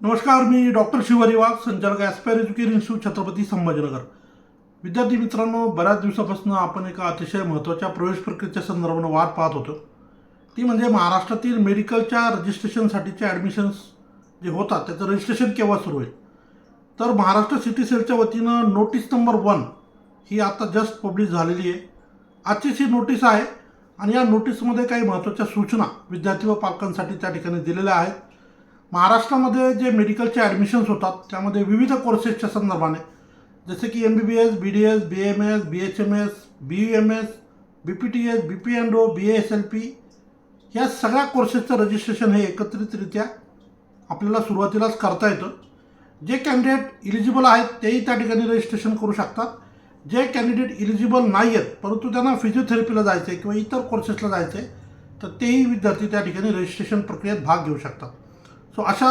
नमस्कार मी डॉक्टर शिवारी वाघ संचालक Aspire education institute Chhatrapati Sambhajinagar. विद्यार्थी मित्रांनो बऱ्याच दिवसापासून आपण एका अतिशय महत्त्वाच्या प्रवेश प्रक्रियेच्या संदर्भानं वाट पाहत होतो. ती म्हणजे महाराष्ट्रातील मेडिकलच्या रजिस्ट्रेशनसाठीचे ॲडमिशन्स जे होतात त्याचं रजिस्ट्रेशन केव्हा सुरू होईल? तर महाराष्ट्र सिटी सेलच्या वतीनं नोटीस नंबर वन ही आता जस्ट पब्लिश झालेली आहे. आजचीच ही नोटीस आहे आणि या नोटीसमध्ये काही महत्त्वाच्या सूचना विद्यार्थी व पालकांसाठी त्या ठिकाणी दिलेल्या आहेत. महाराष्ट्रामध्ये जे मेडिकलचे ॲडमिशन्स होतात त्यामध्ये विविध कोर्सेसच्या संदर्भाने जसे की M B B S B D S B M S B H M S B U M S B P T S B P N O B S L P या सगळ्या कोर्सेसचं registration हे एकत्रितरित्या आपल्याला सुरुवातीलाच करता येतं. जे candidate eligible आहेत तेही त्या ठिकाणी रजिस्ट्रेशन करू शकतात. जे कॅन्डिडेट इलिजिबल नाही आहेत परंतु त्यांना फिजिओथेरपीला जायचं आहे किंवा इतर कोर्सेसला जायचं आहे तर तेही विद्यार्थी त्या ठिकाणी रजिस्ट्रेशन प्रक्रियेत भाग घेऊ शकतात. सो अशा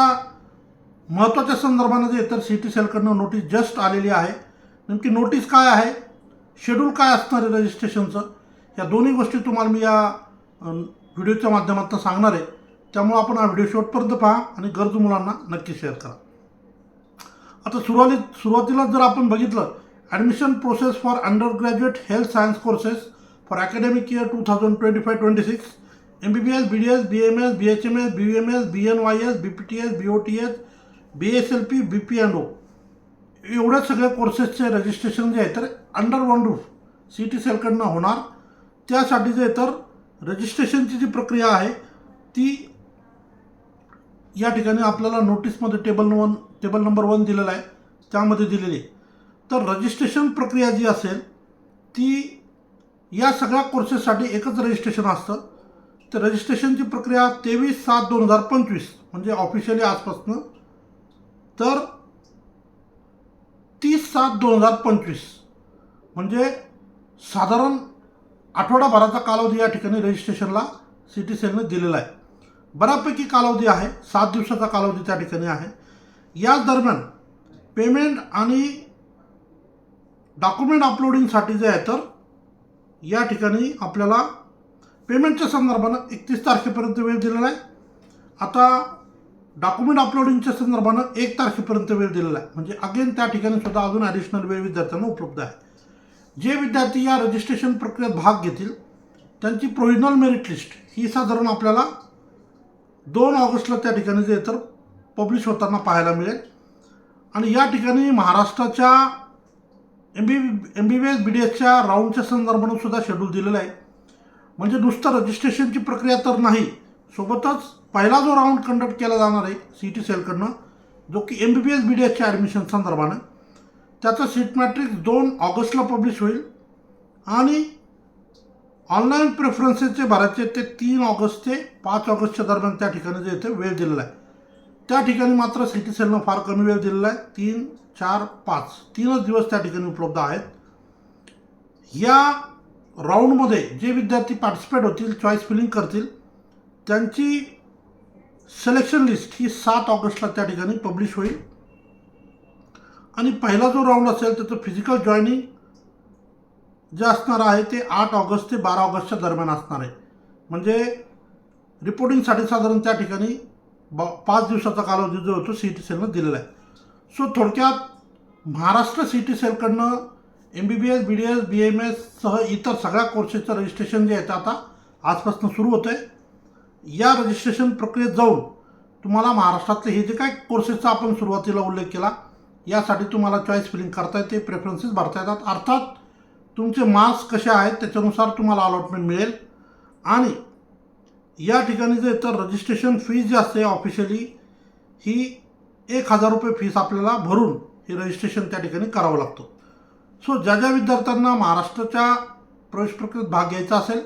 महत्त्वाच्या संदर्भानं जे तर सी टी सेलकडनं नोटीस जस्ट आलेली आहे नेमकी नोटीस काय आहे शेड्यूल काय असणार आहे रजिस्ट्रेशनचं या दोन्ही गोष्टी तुम्हाला मी या व्हिडिओच्या माध्यमातून सांगणार आहे. त्यामुळं आपण हा व्हिडिओ शेवटपर्यंत पहा आणि गरजू मुलांना नक्की शेअर करा. आता सुरुवाती सुरुवातीला जर आपण बघितलं admission process for under graduate health science courses for academic year two thousand twenty five twenty six M B B S B D S B M S B H M S B M S B N Y S B P T S B O T S B S L P B P N O एवढ्या सगळ्या कोर्सेसचे registration जे आहे तर under one roof C T सेलकडनं होणार. त्यासाठी जे तर रजिस्ट्रेशनची जी प्रक्रिया आहे ती या ठिकाणी आपल्याला नोटीसमध्ये table one table number one दिलेला आहे. त्यामध्ये दिलेली आहे. तर रजिस्ट्रेशन प्रक्रिया जी असेल ती या सगळ्या कोर्सेससाठी एकच रजिस्ट्रेशन असतं. तर रजिस्ट्रेशनची प्रक्रिया तेवीस सात दोन हजार पंचवीस म्हणजे ऑफिशियली आजपासनं. तर तीस सात दोन हजार पंचवीस म्हणजे साधारण आठवडाभराचा कालावधी या ठिकाणी रजिस्ट्रेशनला सी टी सेलने दिलेला आहे. बऱ्यापैकी कालावधी आहे सात दिवसाचा कालावधी त्या ठिकाणी आहे. याच दरम्यान पेमेंट आणि डॉक्युमेंट अपलोडिंगसाठी जे आहे तर या ठिकाणी आपल्याला पेमेंटच्या संदर्भानं एकतीस तारखेपर्यंत वेळ दिलेला आहे आता डॉक्युमेंट अपलोडिंगच्या संदर्भानं एक तारखेपर्यंत वेळ दिलेला आहे म्हणजे अगेन त्या ठिकाणी सुद्धा अजून ॲडिशनल वेळ विद्यार्थ्यांना उपलब्ध आहे. जे विद्यार्थी या रजिस्ट्रेशन प्रक्रियेत भाग घेतील त्यांची प्रोव्हिजनल मेरिट लिस्ट ही साधारण आपल्याला दोन ऑगस्टला त्या ठिकाणी जे तर पब्लिश होताना पाहायला मिळेल. आणि या ठिकाणी महाराष्ट्राच्या M B M B B S B D एसच्या राऊंडच्या संदर्भानं सुद्धा शेड्यूल दिलेलं आहे. म्हणजे नुसतं रजिस्ट्रेशनची प्रक्रिया तर नाही. सोबतच पहिला जो राऊंड कंडक्ट केला जाणार आहे सी टी सेलकडनं जो की M B B S B D एसच्या ॲडमिशन संदर्भानं त्याचं सीट मॅट्रिक्स दोन ऑगस्टला पब्लिश होईल. आणि ऑनलाईन प्रेफरन्सेसचे भरायचे ते तीन ऑगस्ट ते पाच ऑगस्टच्या दरम्यान त्या ठिकाणी जे इथे वेळ दिलेला आहे. त्या ठिकाणी मात्र सी टी सेलनं फार कमी वेळ दिलेला आहे. तीन चार पाच तीनच दिवस त्या ठिकाणी उपलब्ध आहेत. या राऊंडमध्ये जे विद्यार्थी पार्टिसिपेट होतील चॉईस फिलिंग करतील त्यांची सिलेक्शन लिस्ट ही सात ऑगस्टला त्या ठिकाणी पब्लिश होईल. आणि पहिला जो राऊंड असेल त्याचं फिजिकल जॉईनिंग जे असणार आहे ते आठ ऑगस्ट ते बारा ऑगस्टच्या दरम्यान असणार आहे. म्हणजे रिपोर्टिंगसाठी साधारण त्या ठिकाणी ब पाच दिवसाचा कालावधी जो होतो सी टी सेलनं दिलेला आहे. सो थोडक्यात Maharashtra C T सेलकडनं M B B S B D S B M एससह इतर सगळ्या कोर्सेसचं रजिस्ट्रेशन जे आहे ते आता आजपासून सुरू होतं आहे या रजिस्ट्रेशन प्रक्रियेत जाऊन तुम्हाला महाराष्ट्रातले हे जे काय कोर्सेसचा आपण सुरुवातीला उल्लेख केला यासाठी तुम्हाला चॉईस फिलिंग करता येते प्रेफरन्सेस भरता येतात. अर्थात तुमचे मार्क्स कसे आहेत त्याच्यानुसार तुम्हाला अलॉटमेंट मिळेल. आणि या ठिकाणी जे तर रजिस्ट्रेशन फीज जी असते ऑफिशियली ही एक हजार रुपये फीस आपल्याला भरून हे रजिस्ट्रेशन त्या ठिकाणी करावं लागतं. सो ज्या ज्या विद्यार्थ्यांना महाराष्ट्राच्या प्रवेश प्रक्रियेत भाग घ्यायचा असेल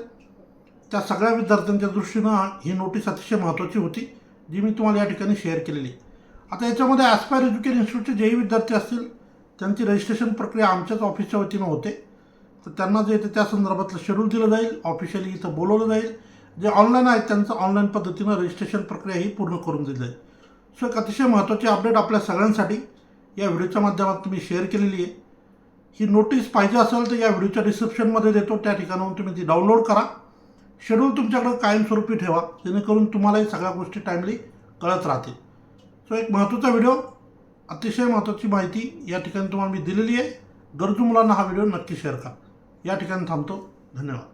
त्या सगळ्या विद्यार्थ्यांच्या दृष्टीनं ही नोटीस अतिशय महत्त्वाची होती जी मी तुम्हाला या ठिकाणी शेअर केलेली. आता याच्यामध्ये ॲस्पायर एज्युकेशन इन्स्टिट्यूटचे जेही विद्यार्थी असतील त्यांची रजिस्ट्रेशन प्रक्रिया आमच्याच ऑफिसच्या वतीनं होते. तर त्यांना जे येते त्या संदर्भातलं शेड्यूल दिलं जाईल ऑफिशियली इथं बोलवलं जाईल. जे ऑनलाईन आहेत त्यांचं ऑनलाईन पद्धतीनं रजिस्ट्रेशन प्रक्रिया ही पूर्ण करून दिली जाईल. सो एक अतिशय महत्त्वाची अपडेट आपल्या सगळ्यांसाठी या व्हिडिओच्या माध्यमातून मी शेअर केलेली आहे. ही नोटीस पाहिजे असेल तर या व्हिडिओच्या डिस्क्रिप्शनमध्ये देतो. त्या ठिकाणाहून तुम्ही ती डाउनलोड करा. शेड्यूल तुमच्याकडं कायमस्वरूपी ठेवा. जेणेकरून तुम्हालाही सगळ्या गोष्टी टाईमली कळत राहतील. सो एक महत्त्वाचा व्हिडिओ अतिशय महत्त्वाची माहिती या ठिकाणी तुम्हाला मी दिलेली आहे. गरजू मुलांना हा व्हिडिओ नक्की शेअर करा. या ठिकाणी थांबतो. धन्यवाद.